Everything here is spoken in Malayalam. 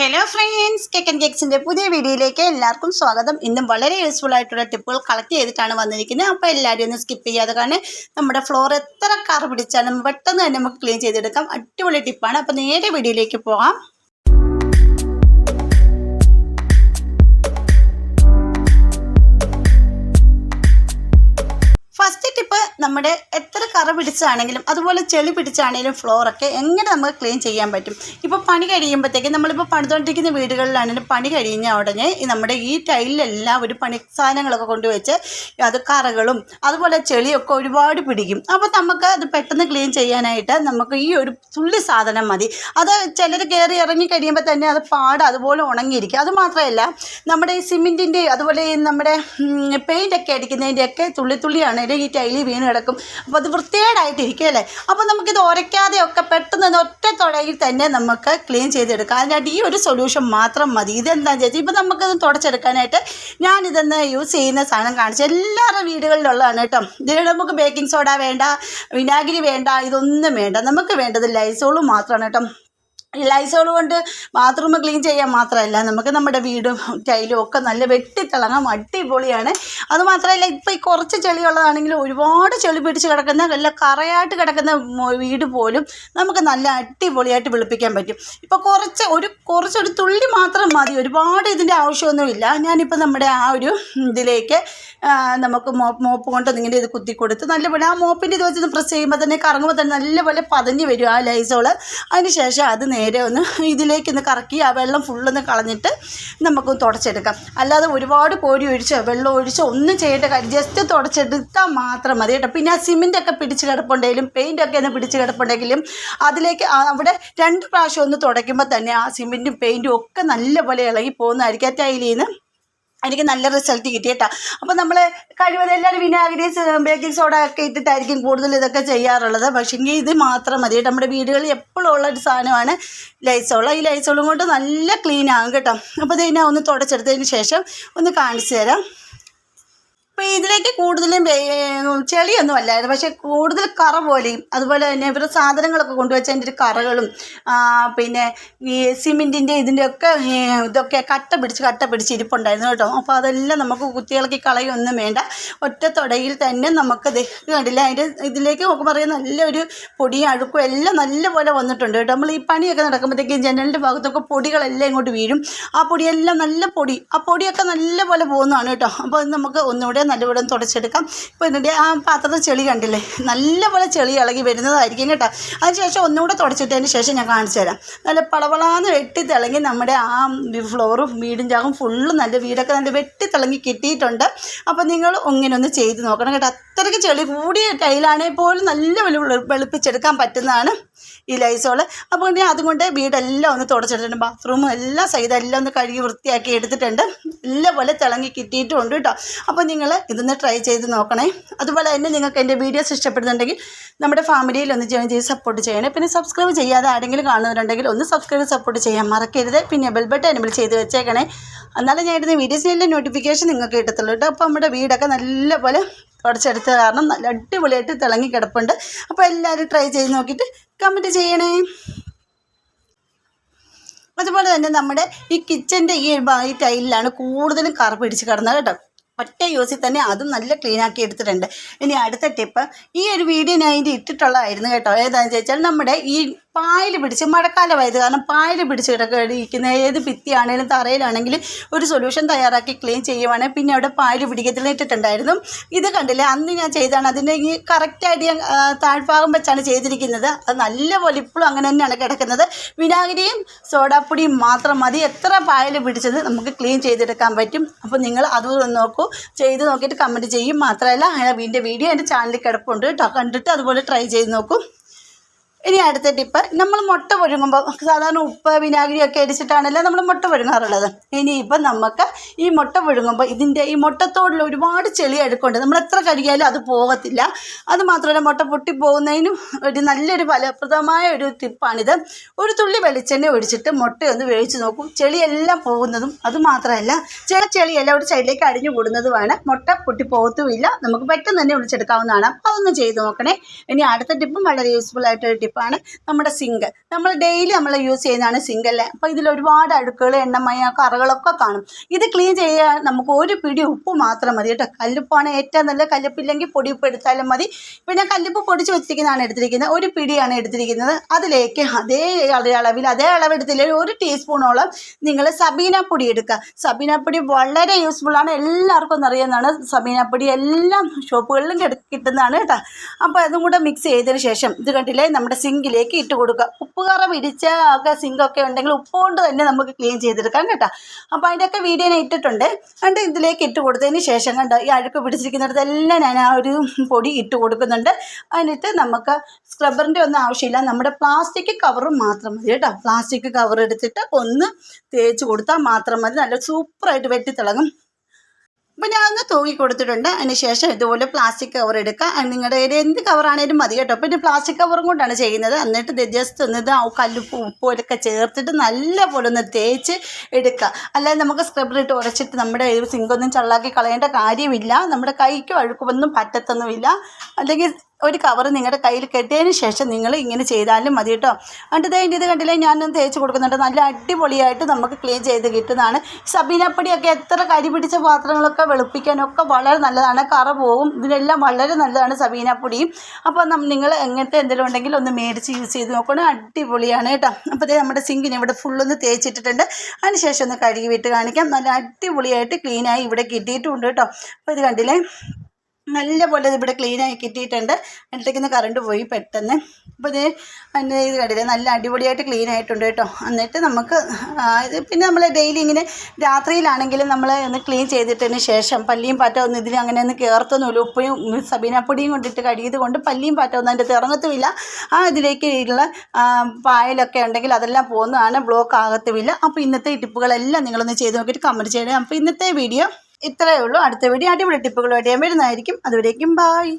ഹലോ ഫ്രണ്ട്സ് കേക്കൻ കേക്സിന്റെ പുതിയ വീഡിയോയിലേക്ക് എല്ലാവർക്കും സ്വാഗതം. ഇന്നും വളരെ യൂസ്ഫുൾ ആയിട്ടുള്ള ടിപ്പുകൾ കളക്ട് ചെയ്തിട്ടാണ് വന്നിരിക്കുന്നത്. അപ്പോൾ എല്ലാവരും ഒന്ന് സ്കിപ്പ് ചെയ്യാതെ കാരണം നമ്മുടെ ഫ്ലോർ എത്ര കറ പിടിച്ചാലും പെട്ടെന്ന് തന്നെ നമുക്ക് ക്ലീൻ ചെയ്തെടുക്കാം. അടിപൊളി ടിപ്പാണ് അപ്പോൾ നേരെ വീഡിയോയിലേക്ക് പോകാം. നമ്മുടെ എത്ര കറ പിടിച്ചാണെങ്കിലും അതുപോലെ ചെളി പിടിച്ചാണെങ്കിലും ഫ്ലോറൊക്കെ എങ്ങനെ നമുക്ക് ക്ലീൻ ചെയ്യാൻ പറ്റും? ഇപ്പോൾ പണി കഴിയുമ്പോഴത്തേക്കും നമ്മളിപ്പോൾ പണിതുകൊണ്ടിരിക്കുന്ന വീടുകളിലാണെങ്കിലും പണി കഴിഞ്ഞ ഉടനെ നമ്മുടെ ഈ ടൈലിലെല്ലാം ഒരു പണി സാധനങ്ങളൊക്കെ കൊണ്ടുവച്ച് അത് കറകളും അതുപോലെ ചെളിയൊക്കെ ഒരുപാട് പിടിക്കും. അപ്പോൾ നമുക്ക് അത് പെട്ടെന്ന് ക്ലീൻ ചെയ്യാനായിട്ട് നമുക്ക് ഈ ഒരു തുള്ളി സാധനം മതി. അത് ചിലർ കയറി ഇറങ്ങി കഴിയുമ്പോൾ തന്നെ അത് പാട് അതുപോലെ ഉണങ്ങിയിരിക്കും. അത് മാത്രമല്ല നമ്മുടെ ഈ സിമെന്റിന്റെ അതുപോലെ നമ്മുടെ പെയിന്റൊക്കെ അടിക്കുന്നതിന്റെയൊക്കെ തുള്ളി തുള്ളിയാണെങ്കിലും ഈ ടൈലി വീണ് കിടക്കും. അപ്പോൾ അത് വൃത്തികേടായിട്ടിരിക്കുമല്ലേ അപ്പോൾ നമുക്കിത് ഉരയ്ക്കാതെ ഒക്കെ പെട്ടെന്ന് ഒറ്റ തുടയിൽ തന്നെ നമുക്ക് ക്ലീൻ ചെയ്തെടുക്കാം. അതിനായിട്ട് ഈ ഒരു സൊല്യൂഷൻ മാത്രം മതി. ഇതെന്താണെന്ന് ചോദിച്ചാൽ ഇപ്പോൾ നമുക്കത് തുടച്ചെടുക്കാനായിട്ട് ഞാനിതൊന്ന് യൂസ് ചെയ്യുന്ന സാധനം കാണിച്ചു എല്ലാവരുടെ വീടുകളിലുള്ളതാണ് കേട്ടോ. ഇതിനിടെ നമുക്ക് ബേക്കിംഗ് സോഡ വേണ്ട വിനാഗിരി വേണ്ട ഇതൊന്നും വേണ്ട. നമുക്ക് വേണ്ടത് ലൈസോളും മാത്രമാണ് കേട്ടോ. ലൈസോൾ കൊണ്ട് ബാത്റൂം ക്ലീൻ ചെയ്യാൻ മാത്രമല്ല നമുക്ക് നമ്മുടെ വീടും ടൈലും ഒക്കെ നല്ല വെട്ടിത്തിളങ്ങാം അടിപൊളിയാണ്. അതുമാത്രമല്ല ഇപ്പോൾ ഈ കുറച്ച് ചെളിയുള്ളതാണെങ്കിലും ഒരുപാട് ചെളി പിടിച്ച് കിടക്കുന്ന നല്ല കറയായിട്ട് കിടക്കുന്ന വീട് പോലും നമുക്ക് നല്ല അടിപൊളിയായിട്ട് വെളുപ്പിക്കാൻ പറ്റും. ഇപ്പോൾ കുറച്ച് ഒരു കുറച്ചൊരു തുള്ളി മാത്രം മതി ഒരുപാട് ഇതിന്റെ ആവശ്യമൊന്നുമില്ല. ഞാനിപ്പോൾ നമ്മുടെ ആ ഒരു ഇതിലേക്ക് നമുക്ക് മോപ്പ് മോപ്പ് കൊണ്ട് ഇങ്ങനെ ഇത് കുത്തി കൊടുത്ത് നല്ലപോലെ ആ മോപ്പിന്റെ ഇത് വെച്ച് പ്രസ് ചെയ്യുമ്പോൾ തന്നെ കറങ്ങുമ്പോൾ തന്നെ നല്ലപോലെ പതഞ്ഞ് വരും ആ ലൈസോൾ. അതിന് ശേഷം അത് നേരെ ഒന്ന് ഇതിലേക്ക് ഒന്ന് കറക്കി ആ വെള്ളം ഫുള്ളൊന്ന് കളഞ്ഞിട്ട് നമുക്ക് തുടച്ചെടുക്കാം. അല്ലാതെ ഒരുപാട് കോരി ഒഴിച്ചോ വെള്ളം ഒഴിച്ചോ ഒന്നും ചെയ്യേണ്ട കാര്യം ജസ്റ്റ് തുടച്ചെടുത്താൽ മാത്രം മതി കേട്ടോ. പിന്നെ ആ സിമെന്റൊക്കെ പിടിച്ച് കിടപ്പുണ്ടെങ്കിലും പെയിന്റൊക്കെ ഒന്ന് പിടിച്ച് കിടപ്പുണ്ടെങ്കിലും അതിലേക്ക് അവിടെ രണ്ട് പ്രാവശ്യം ഒന്ന് തുടയ്ക്കുമ്പോൾ തന്നെ ആ സിമെന്റും പെയിന്റും ഒക്കെ നല്ലപോലെ ഇളകി പോകുന്നതായിരിക്കും ആ ടൈലിൽ നിന്ന്. എനിക്ക് നല്ല റിസൾട്ട് കിട്ടി കേട്ടോ അപ്പോൾ നമ്മൾ കഴിവതും എല്ലാവരും വിനാഗിരി ബേക്കിംഗ് സോഡ ഒക്കെ ഇട്ടിട്ടായിരിക്കും കൂടുതൽ ഇതൊക്കെ ചെയ്യാറുള്ളത്. പക്ഷേങ്കിൽ ഇത് മാത്രം മതി. നമ്മുടെ വീടുകളിൽ എപ്പോഴും ഉള്ള ഒരു സാധനമാണ് ലൈസോള ഈ ലൈസോളും കൊണ്ട് നല്ല ക്ലീൻ ആകും കേട്ടോ. അപ്പോൾ ഇതിനെ ഒന്ന് തുടച്ചെടുത്തതിന് ശേഷം ഒന്ന് കാണിച്ചു തരാം. അപ്പോൾ ഇതിലേക്ക് കൂടുതലും ചെളിയൊന്നും അല്ലായിരുന്നു. പക്ഷേ കൂടുതൽ കറ പോലെയും അതുപോലെ തന്നെ ഇവരുടെ സാധനങ്ങളൊക്കെ കൊണ്ടുവച്ച അതിന്റെ ഒരു കറകളും പിന്നെ ഈ സിമെന്റിന്റെ ഇതിന്റെയൊക്കെ ഒക്കെ ഇതൊക്കെ കട്ട പിടിച്ച് കട്ട പിടിച്ച് ഇരിപ്പുണ്ടായിരുന്നു കേട്ടോ. അപ്പോൾ അതെല്ലാം നമുക്ക് കുത്തിയിളക്കി കളയൊന്നും വേണ്ട. ഒറ്റ തുടയിൽ തന്നെ നമുക്ക് കണ്ടില്ല? അതിന്റെ ഇതിലേക്ക് നമുക്ക് പറയാം നല്ലൊരു പൊടിയും അഴുക്കും എല്ലാം നല്ലപോലെ വന്നിട്ടുണ്ട് കേട്ടോ. നമ്മൾ ഈ പണിയൊക്കെ നടക്കുമ്പോഴത്തേക്കും ജനലിന്റെ ഭാഗത്തൊക്കെ പൊടികളെല്ലാം ഇങ്ങോട്ട് വീഴും. ആ പൊടിയെല്ലാം നല്ല പൊടി ആ പൊടിയൊക്കെ നല്ലപോലെ പോകുന്നതാണ് കേട്ടോ. അപ്പോൾ നമുക്ക് ഒന്നുകൂടെ നല്ലപോലെ തുടച്ചെടുക്കാം. ഇപ്പോൾ ഇതിന്റെ ആ പാത്രത്തിൽ ചെളി കണ്ടില്ലേ? നല്ലപോലെ ചെളി ഇളകി വരുന്നതായിരിക്കും കേട്ടോ. അതിനുശേഷം ഒന്നുകൂടെ തുടച്ചിട്ടതിന് ശേഷം ഞാൻ കാണിച്ചു തരാം. നല്ല പളവളാന്ന് വെട്ടി തിളങ്ങി നമ്മുടെ ആ ഫ്ലോറും വീടും ചാകും ഫുള്ളും നല്ല വീടൊക്കെ നല്ല വെട്ടി തിളങ്ങി കിട്ടിയിട്ടുണ്ട്. അപ്പോൾ നിങ്ങൾ ഇങ്ങനെ ഒന്ന് ചെയ്ത് നോക്കണം കേട്ടോ. അത്രയ്ക്ക് ചെളി കൂടിയ ടൈലാണെങ്കിൽ പോലും നല്ല വെളു വെളുപ്പിച്ചെടുക്കാൻ പറ്റുന്നതാണ് ഈ ലൈസോൾ. അപ്പോൾ ഞാൻ അതുകൊണ്ട് വീടെല്ലാം ഒന്ന് തുടച്ചിട്ടുണ്ട്. ബാത്റൂമും എല്ലാം സഹിതം എല്ലാം ഒന്ന് കഴുകി വൃത്തിയാക്കി എടുത്തിട്ടുണ്ട്. എല്ലാം പോലെ തിളങ്ങി കിട്ടിയിട്ടുമുണ്ട് കേട്ടോ. അപ്പോൾ നിങ്ങൾ ഇതൊന്ന് ട്രൈ ചെയ്ത് നോക്കണേ. അതുപോലെ തന്നെ നിങ്ങൾക്ക് എന്റെ വീഡിയോസ് ഇഷ്ടപ്പെടുന്നുണ്ടെങ്കിൽ നമ്മുടെ ഫാമിലിയിൽ ഒന്ന് ജോയിൻ ചെയ്ത് സപ്പോർട്ട് ചെയ്യണേ. പിന്നെ സബ്സ്ക്രൈബ് ചെയ്യാതെ ആരെങ്കിലും കാണുന്നുണ്ടെങ്കിൽ ഒന്ന് സബ്സ്ക്രൈബ് സപ്പോർട്ട് ചെയ്യാൻ മറക്കരുത്. പിന്നെ ബെൽ ബട്ടൺ ചെയ്ത് വെച്ചേക്കണേ. എന്നാലും ഞാൻ ഇടുന്ന വീഡിയോസിന്റെ നോട്ടിഫിക്കേഷൻ നിങ്ങൾക്ക് കിട്ടത്തുള്ളൂ കേട്ടോ. അപ്പോൾ നമ്മുടെ വീടൊക്കെ നല്ലപോലെ തുടച്ചെടുത്ത കാരണം നല്ല അടിപൊളിയായിട്ട് തിളങ്ങി കിടപ്പുണ്ട്. അപ്പോൾ എല്ലാവരും ട്രൈ ചെയ്ത് നോക്കിയിട്ട് കമന്റ് ചെയ്യണേ. അതുപോലെ തന്നെ നമ്മുടെ ഈ കിച്ചന്റെ ഈ ഈ ടൈലിലാണ് കൂടുതലും കറ കിടന്നത് കേട്ടോ. ഒറ്റ യൂസിൽ തന്നെ അതും നല്ല ക്ലീൻ ആക്കി എടുത്തിട്ടുണ്ട്. ഇനി അടുത്ത ടിപ്പ് ഈ ഒരു വീഡിയോ ഞാൻ ഇതിന്റെ ഇട്ടിട്ടുള്ളതായിരുന്നു കേട്ടോ. ഏതാണെന്ന് ചോദിച്ചാൽ നമ്മുടെ ഈ പായൽ പിടിച്ച് മഴക്കാലമായത് കാരണം പായൽ പിടിച്ച് കിടക്കുന്ന ഏത് ഭിത്തിയാണെങ്കിലും തറയിലാണെങ്കിലും ഒരു സൊല്യൂഷൻ തയ്യാറാക്കി ക്ലീൻ ചെയ്യുവാണെങ്കിൽ പിന്നെ അവിടെ പായൽ പിടിക്കത്തില്ല ഇട്ടിട്ടുണ്ടായിരുന്നു ഇത് കണ്ടില്ലേ? അന്ന് ഞാൻ ചെയ്താണ്. അതിന്റെ ഈ കറക്റ്റായിട്ട് ഞാൻ താഴ്ഭാഗം വെച്ചാണ് ചെയ്തിരിക്കുന്നത്. അത് നല്ലപോലെ ഇപ്പോഴും അങ്ങനെ തന്നെയാണ് കിടക്കുന്നത്. വിനാഗിരിയും സോഡാപ്പൊടിയും മാത്രം മതി. എത്ര പായൽ പിടിച്ചത് നമുക്ക് ക്ലീൻ ചെയ്തെടുക്കാൻ പറ്റും. അപ്പോൾ നിങ്ങൾ അതും നോക്കൂ. ചെയ്ത് നോക്കിയിട്ട് കമന്റ് ചെയ്യും. മാത്രമല്ല അതിന്റെ വീഡിയോ എന്റെ ചാനലിൽ കിടപ്പുണ്ട് കേട്ടോ കണ്ടിട്ട് അതുപോലെ ട്രൈ ചെയ്ത് നോക്കും. ഇനി അടുത്ത ടിപ്പ് നമ്മൾ മുട്ട പുഴുങ്ങുമ്പോൾ സാധാരണ ഉപ്പ് വിനാഗിരി ഒക്കെ അടിച്ചിട്ടാണല്ലോ നമ്മൾ മുട്ട പുഴുങ്ങാറുള്ളത്. ഇനിയിപ്പം നമുക്ക് ഈ മുട്ട പുഴുങ്ങുമ്പോൾ ഇതിന്റെ ഈ മുട്ടത്തോടുള്ള ഒരുപാട് ചെളി അടുക്കുണ്ട് നമ്മൾ എത്ര കഴുകിയാലും അത് പോകത്തില്ല. അത് മാത്രമല്ല മുട്ട പൊട്ടി പോകുന്നതിനും ഒരു നല്ലൊരു ഫലപ്രദമായ ഒരു ടിപ്പാണിത് ഒരു തുള്ളി വെളിച്ചെണ്ണ ഒഴിച്ചിട്ട് മുട്ടയൊന്ന് വേവിച്ച് നോക്കും. ചെളിയെല്ലാം പോകുന്നതും അത് മാത്രമല്ല ചില ചെളിയെല്ലാം ഒരു സൈഡിലേക്ക് അടിഞ്ഞു കൂടുന്നതുമാണ്. മുട്ട പൊട്ടി പോകത്തുമില്ല നമുക്ക് പെട്ടെന്ന് തന്നെ ഒളിച്ചെടുക്കാവുന്നതാണ് അപ്പോൾ അതൊന്ന് ചെയ്ത് നോക്കണേ. ഇനി അടുത്ത ടിപ്പും വളരെ യൂസ്ഫുൾ ആയിട്ടൊരു ടിപ്പ് ടൈപ്പാണ് നമ്മുടെ സിങ്ക് നമ്മൾ ഡെയിലി നമ്മൾ യൂസ് ചെയ്യുന്നതാണ് സിങ്ക് അല്ലേ? അപ്പോൾ ഇതിൽ ഒരുപാട് അഴുക്കുകൾ എണ്ണമയ കറകളൊക്കെ കാണും. ഇത് ക്ലീൻ ചെയ്യാൻ നമുക്ക് ഒരു പിടി ഉപ്പ് മാത്രം മതി കേട്ടോ. കല്ലുപ്പാണ് ഏറ്റവും നല്ല കല്ലുപ്പില്ലെങ്കിൽ പൊടി ഉപ്പ് എടുത്താലും മതി. പിന്നെ കല്ലുപ്പ് പൊടിച്ച് വെച്ചിരിക്കുന്നതാണ് എടുത്തിരിക്കുന്നത്. ഒരു പിടിയാണ് എടുത്തിരിക്കുന്നത്. അതിലേക്ക് അതേ അളവിൽ അതേ അളവെടുത്തില്ല ഒരു ടീസ്പൂണോളം നിങ്ങൾ സബീന പൊടി എടുക്കുക. സബീന പൊടി വളരെ യൂസ്ഫുള്ളാണ് എല്ലാവർക്കും ഒന്ന് അറിയാവുന്നതാണ് സബീന പൊടി. എല്ലാം ഷോപ്പുകളിലും കിട- കിട്ടുന്നതാണ് കേട്ടോ. അപ്പോൾ അതും കൂടെ മിക്സ് ചെയ്തതിന് ശേഷം ഇത് കണ്ടില്ലേ നമ്മുടെ സിങ്കിലേക്ക് ഇട്ട് കൊടുക്കുക. ഉപ്പുകറ പിടിച്ച ഒക്കെ സിങ്കൊക്കെ ഉണ്ടെങ്കിൽ ഉപ്പ് കൊണ്ട് തന്നെ നമുക്ക് ക്ലീൻ ചെയ്തെടുക്കാം കേട്ടോ. അപ്പോൾ അതിന്റെയൊക്കെ വീഡിയോ ഞാൻ ഇട്ടിട്ടുണ്ട്. കണ്ട് ഇതിലേക്ക് ഇട്ട് കൊടുത്തതിന് ശേഷം കണ്ടോ ഈ അഴുക്ക് പിടിച്ചിരിക്കുന്നിടത്തെല്ലാം ഞാൻ ആ ഒരു പൊടി ഇട്ട് കൊടുക്കുന്നുണ്ട്. എന്നിട്ട് നമുക്ക് സ്ക്രബ്ബറിന്റെ ഒന്നും ആവശ്യമില്ല. നമ്മുടെ പ്ലാസ്റ്റിക് കവറും മാത്രം മതി കേട്ടോ. പ്ലാസ്റ്റിക് കവർ എടുത്തിട്ട് ഒന്ന് തേച്ച് കൊടുത്താൽ മാത്രം മതി. നല്ല സൂപ്പറായിട്ട് വെട്ടിത്തിളങ്ങും. അപ്പോൾ ഞാൻ ഒന്ന് തൂങ്ങി കൊടുത്തിട്ടുണ്ട്. അതിന് ശേഷം ഇതുപോലെ പ്ലാസ്റ്റിക് കവർ എടുക്കുക. നിങ്ങളുടെ കയ്യിൽ എന്ത് കവറാണേലും മതി കേട്ടോ. പിന്നെ പ്ലാസ്റ്റിക് കവറും കൊണ്ടാണ് ചെയ്യുന്നത്. എന്നിട്ട് ജസ്റ്റ് ഒന്ന് ഇത് കല്ലുപ്പ് ഉപ്പൊക്കെ ചേർത്തിട്ട് നല്ല പോലെ ഒന്ന് തേച്ച് എടുക്കുക. അല്ലാതെ നമുക്ക് സ്ക്രബറിട്ട് ഉരച്ചിട്ട് നമ്മുടെ സിങ്കൊന്നും ചള്ളാക്കി കളയേണ്ട കാര്യമില്ല. നമ്മുടെ കൈക്കും അഴുക്കുമൊന്നും പറ്റത്തൊന്നുമില്ല. അല്ലെങ്കിൽ ഒരു കവർ നിങ്ങളുടെ കയ്യിൽ കെട്ടിയതിന് ശേഷം നിങ്ങൾ ഇങ്ങനെ ചെയ്താലും മതി കേട്ടോ എന്നിട്ട് ദേ ഇത് കണ്ടില്ലേ? ഞാനൊന്ന് തേച്ച് കൊടുക്കുന്നുണ്ട്. നല്ല അടിപൊളിയായിട്ട് നമുക്ക് ക്ലീൻ ചെയ്ത് കിട്ടുന്നതാണ്. സബീനപ്പൊടിയൊക്കെ എത്ര കരി പിടിച്ച പാത്രങ്ങളൊക്കെ വെളുപ്പിക്കാനൊക്കെ വളരെ നല്ലതാണ്. കറ പോവും. ഇതിനെല്ലാം വളരെ നല്ലതാണ് സബീനപ്പൊടിയും അപ്പോൾ നിങ്ങൾ എങ്ങനത്തെ എന്തെങ്കിലും ഉണ്ടെങ്കിൽ ഒന്ന് മേടിച്ച് യൂസ് ചെയ്ത് നോക്കണം. അടിപൊളിയാണ് കേട്ടോ അപ്പോൾ നമ്മുടെ സിങ്കിന് ഇവിടെ ഫുള്ളൊന്ന് തേച്ചിട്ടിട്ടുണ്ട്. അതിന് ശേഷം ഒന്ന് കഴുകി വിട്ട് കാണിക്കാം. നല്ല അടിപൊളിയായിട്ട് ക്ലീനായി ഇവിടെ കിട്ടിയിട്ടുണ്ട് കേട്ടോ അപ്പോൾ ഇത് കണ്ടില്ലേ? നല്ല പോലെ ഇത് ഇവിടെ ആയി കിട്ടിയിട്ടുണ്ട്. എന്നിട്ടേക്കിന്ന് കറണ്ട് പോയി പെട്ടെന്ന്. അപ്പോൾ ഇത് അതിന്റെ ഇത് കണ്ടില്ല നല്ല അടിപൊളിയായിട്ട് ക്ലീൻ ആയിട്ടുണ്ട് കേട്ടോ. എന്നിട്ട് നമുക്ക് പിന്നെ നമ്മൾ ഡെയിലി ഇങ്ങനെ രാത്രിയിലാണെങ്കിലും നമ്മൾ ഒന്ന് ക്ലീൻ ചെയ്തിട്ടതിന് ശേഷം പല്ലിയും പാറ്റ ഒന്നും ഇതിന് അങ്ങനെ ഒന്ന് കയർത്തൊന്നുമില്ല ഉപ്പയും സബീനപ്പൊടിയും കൊണ്ടിട്ട് കഴുകിയത് കൊണ്ട് പല്ലിയും പാറ്റവും അതിന്റെ തിറങ്ങത്തുമില്ല ആ ഇതിലേക്ക് ഉള്ള പായലൊക്കെ ഉണ്ടെങ്കിൽ അതെല്ലാം പോകുന്നതാണ്. ബ്ലോക്ക് ആകത്തുമില്ല. അപ്പോൾ ഇന്നത്തെ ടിപ്പുകളെല്ലാം നിങ്ങളൊന്ന് ചെയ്ത് നോക്കിയിട്ട് കമന്റ് ചെയ്യണം. അപ്പോൾ ഇന്നത്തെ വീഡിയോ ഇത്രയേ ഉള്ളൂ. അടുത്ത വീഡിയോ അടിപൊളി ടിപ്പുകളുമായിട്ട് ഞാൻ വരുന്നതായിരിക്കും. അതുവരേക്കും ബായ്